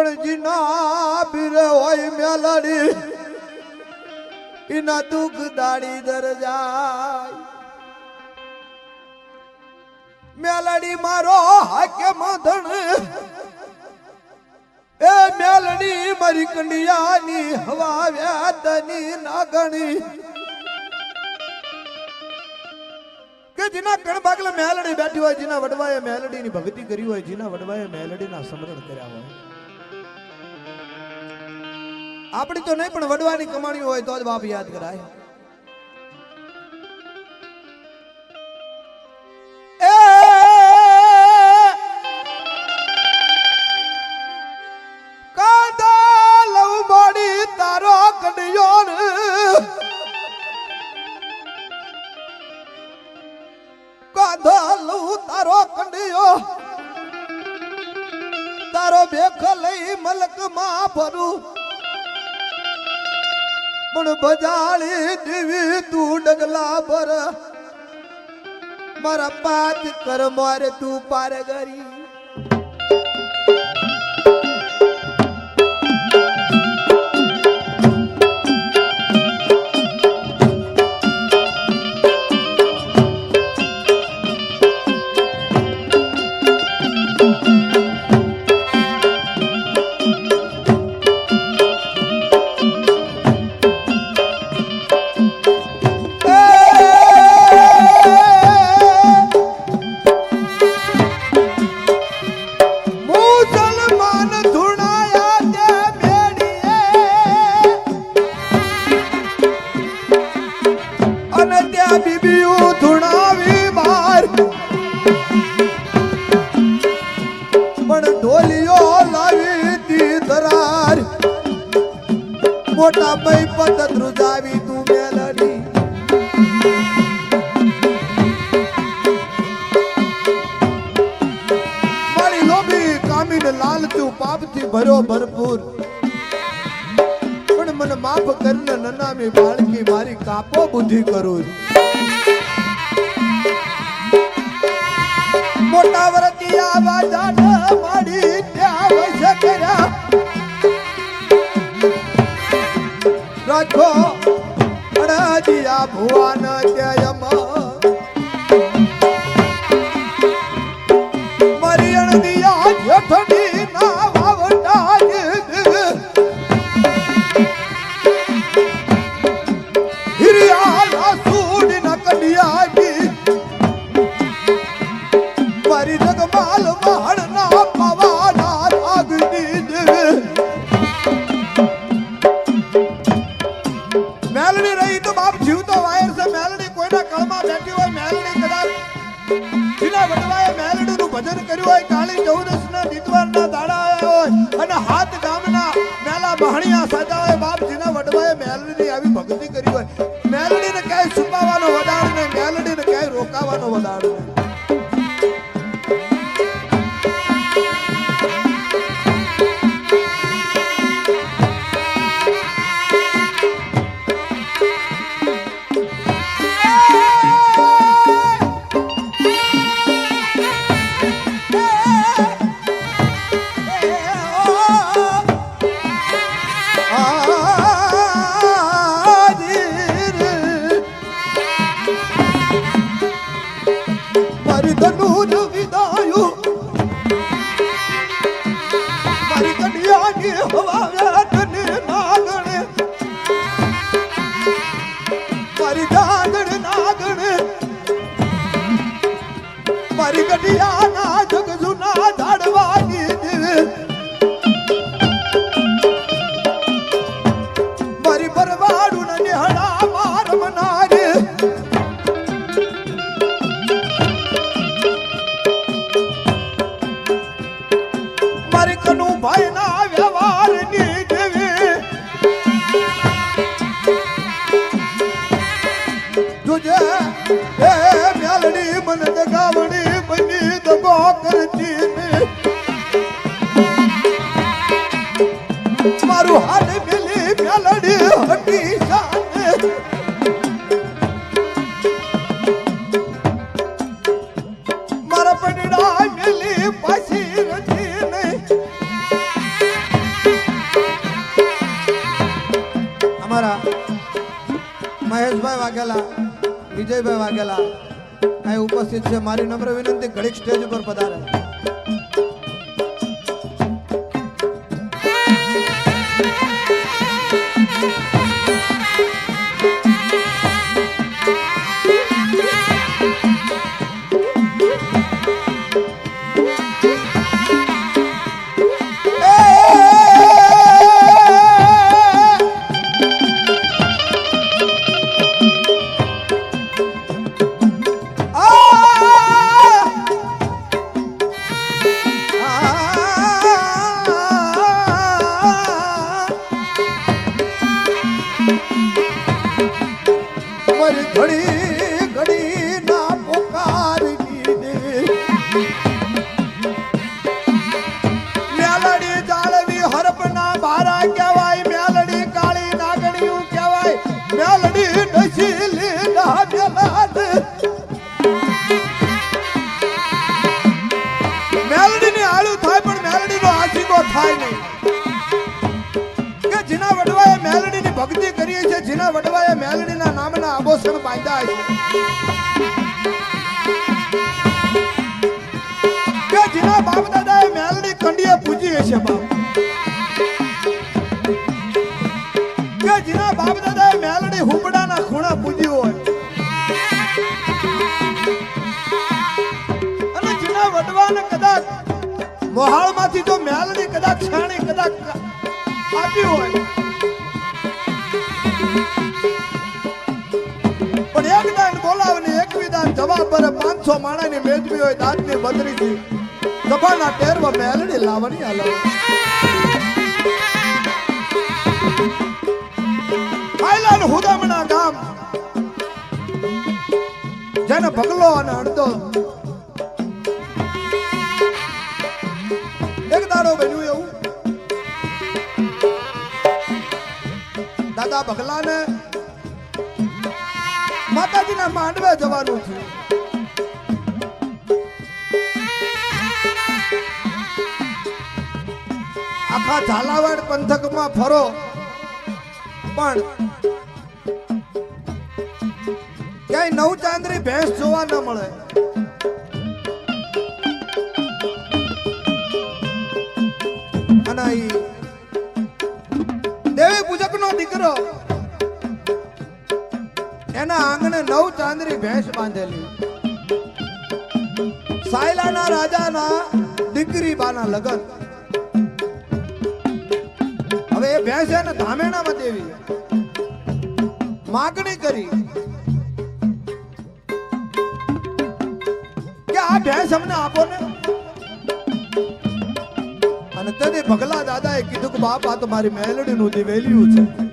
પણ જીના પીરે હોય મેલડી. એના દુઃખ દાડી દર જાય મેલડી મારો હાકે માધણ. એ મેલડી મારી કંડિયાની હવા વ્યાદની નાગણી કે જેના કણ બાગલે મેલડી બેઠી હોય, જેના વડવાએ મેલડીની ભક્તિ કરી હોય, જેના વડવાએ મેલડીના સ્મરણ કર્યા હોય. આપણી તો નહીં, પણ વડવાની કમાણી હોય તો જ બાપ યાદ કરાય. તારો કડિયો તારો બેખ લઈ મલકમાં ભરું. પણ બજાળી દેવી તું ડગલા ભર મારા પાત કર મારે તું પાર ગરી પણ મને માફ કરીને નનામી બાળકી મારી કાપો બુદ્ધિ કરું મોટા વરતી આવા માડી ત્યાં વૈસે કર્યા. રાખો આ ભુવાન ત્યયમાં ભજન કાળી ચૌદશ ના ચૌદસના દીતવારના દાડા હોય અને હાથ ગામના મેલા બહણિયા સાજા હોય બાપ જીના વડવાએ મેલડીની આવી ભક્તિ કરી હોય. મેલડીને ક્યાંય છુપાવવાનો વદાડ નહીં મેલડીને ક્યાંય રોકાવાનો વદાડ મારી જગ જુના ધાડવાની મારી પરવાડું ને હડા માર મનારે. મારી કનુ ભાઈ ના વ્યવહારની દેવી તુજે सातारा महेशभाई वाघ्याला विजयभाई वाघेला काही उपस्थित છે મારી नम्र વિનંતી ઘડીક સ્ટેજ ઉપર પધારે ઘડી ભક્તિ કરીએ છીએ. જેના વડવાએ મેલડીના નામના આભૂષણ બાંધ્યા છે. કે જેના બાપ દાદાએ મેલડી કંડીએ પૂજી છે બાપ. કે જેના બાપ દાદાએ મેલડી હુંપડાના ખૂણા પૂજી હોય. અને જેના વડવાને કદાચ મોહાળમાંથી જો મેલડી કદાચ છાણી કદાચ આપી હોય. જવાબ પર પાંચસો માણાની મેજવી હોય દાંતની બદરીથી સભાના ટેરવા મેલડી લાવવાની હલાવ આયલાન હુદામણા ગામ. જેને ભગલો અને અડધો. એક દાડો બન્યું એવું. દાદા ભગલાને માતાજીના માંડવે જવાનું છે. આખા ઝાલાવાડ પંથકમાં ફરો. પણ ક્યાંય નવ ચાંદરી ભેંસ જોવા ન મળે. અને દેવી પૂજક નો દીકરો એના આંગણે નવ ચાંદરી ભેંસ બાંધેલી. સાયલાના રાજાના દીકરી બાના લગન. હવે એ ભેંસ ધામેણામાં દેવી. માગણી કરી. કે આ ભેંસ અમને આપો ને. અને તને ભગલા દાદાએ કીધું કે બાપ, આ તો મારી મેલડીનું દિવેલિયું છે.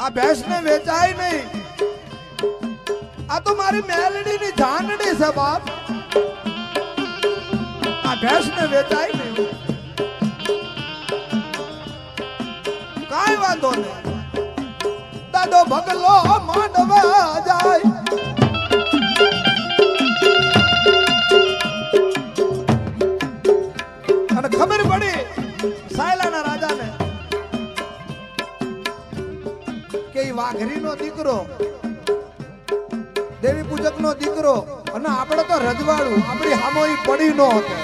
આ ભેંસને વેચાય નહીં. આ તો મારી મેલડીની જાનડી છે, બાપ. આ ભેંસને વેચાય નહીં. કાંઈ વાંધો નહીં. દાદો ભગલો માંડવા જાય. ખબર પડી સાયલાના રાજાને વાઘરીનો દીકરો દેવી પૂજકનો દીકરો અને આપણે તો રજવાડું, આપણી હામોઈ પડી ન હતો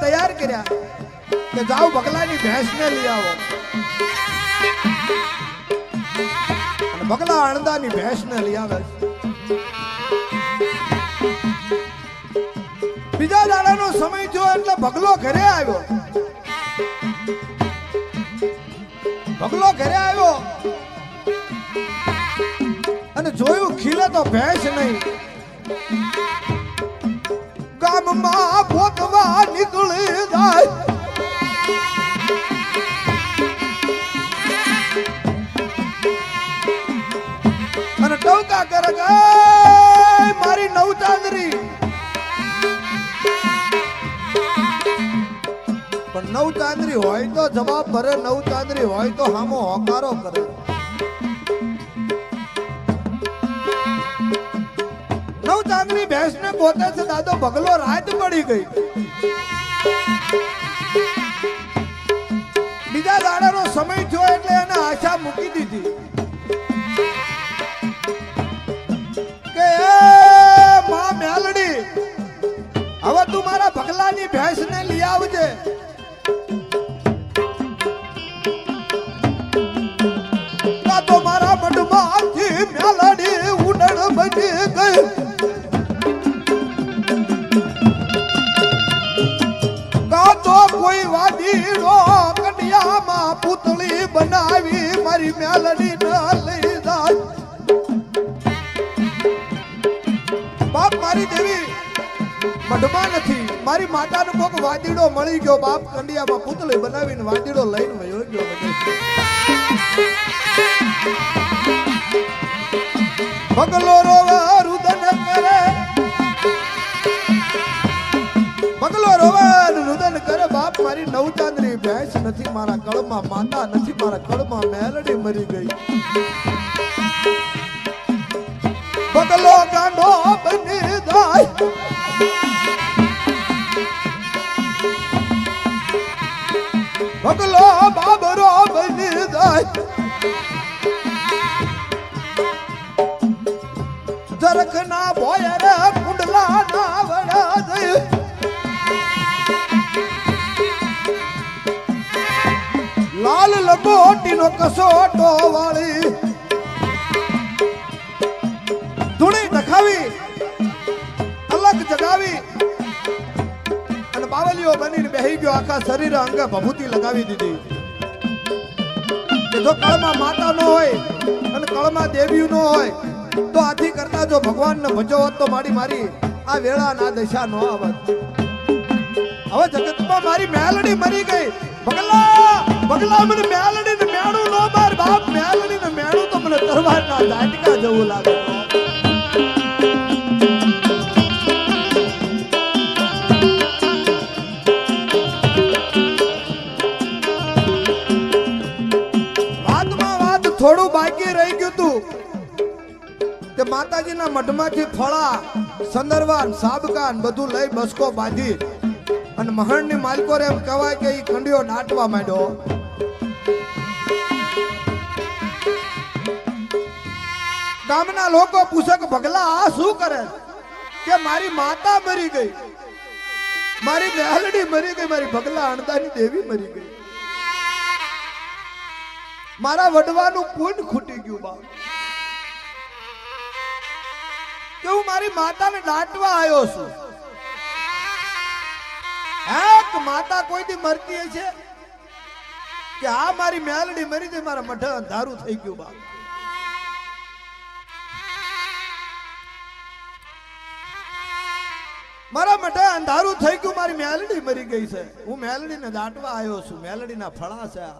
તૈયાર કર્યા કે જાઓ બગલાની ભેંસને લઈ આવો બગલા અણદાની ભેંસને લઈ આવે. બીજા દાડાનો સમય થયો એટલે ભગલો ઘરે આવ્યો. ભગલો ઘરે આવ્યો. અને જોયું ખીલે તો ભેંસ નહીં. ગામમાં ભોતવા નીકળી જાય. નવ ચાંદરી હોય તો જવાબ ભરે નવ ચાંદરી હોય તો હામો હોકારો કરે. નવ ચાંદરી ભેંસ ને પોતે છે દાદો, ભગલો રાત પડી ગઈ. ત્રીજા દાડાનો સમય થયો એટલે એને આશા મૂકી દીધી. કે માં મેલડી હવે તું મારા ભગલાની ભેંસને લઈ આવજે. મઢમાં નથી. મારી માતાનો કોક વાદીડો મળી ગયો. બાપ કંડિયામાં પૂતળી બનાવીને વાદીડો લઈને વયો ગયો પગલો રોવા રુદન કરે. પગલો રોવા રુદન કરે. બાપ મારી નવચાંદરી ભેંસ નથી. મારા કળમાં માતા નથી. મારા કળમાં મેલડી મરી ગઈ. પગલો ગાંડો બની જાય. લગોટીનો કસોટો વાળી. ધૂણી નખાવી, અલગ જગાવી અને બાવલીઓ બનીને બેહી ગયો, આખા શરીર અંગે ભભૂતિ લગાવી દીધી. જો કળમાં માતા ન હોય અને કળમાં દેવી ન હોય, તો આથી કરતા જો ભગવાનને ભજો હોત તો મારી મારી, આ વેળા ના દશા ન આવત. હવે જગતમાં મારી મેલડી મરી ગઈ. બગલા બગલા મને મેલડી ને મેણું નો બાર બાપ મેલડી ને મેણું તો મને તરવારના ઝાટકા જવું લાગે. થોડું બાકી રહી ગયું તું. તે માતાજીના મઢમાંથી ફળા, સંદરવાન, સાબકાન બધું લઈ બસકો બાંધી અને મહણની માલકો એમ કહેવાય કે એ ખંડિયો દાટવા માંડ્યો. ગામના લોકો પૂછે કે, ભગલા, આ શું કરે કે મારી માતા મરી ગઈ. મારી મેલડી મરી ગઈ, મારી ભગલા અણદાની દેવી મરી ગઈ. મારા વડવાનું પૂન ખૂટી ગયું બા હું મારી માતાને દાટવા આવ્યો છું. એક માતા કોઈ દી મરતી છે કે આ મારી મેલડી મરી ગઈ, મારા મઢ અંધારું થઈ ગયું બા મારા મઢે અંધારું થઈ ગયું, મારી મેલડી મરી ગઈ છે. હું મેલડીને દાટવા આવ્યો છું, મેલડીના ફળા છે આ.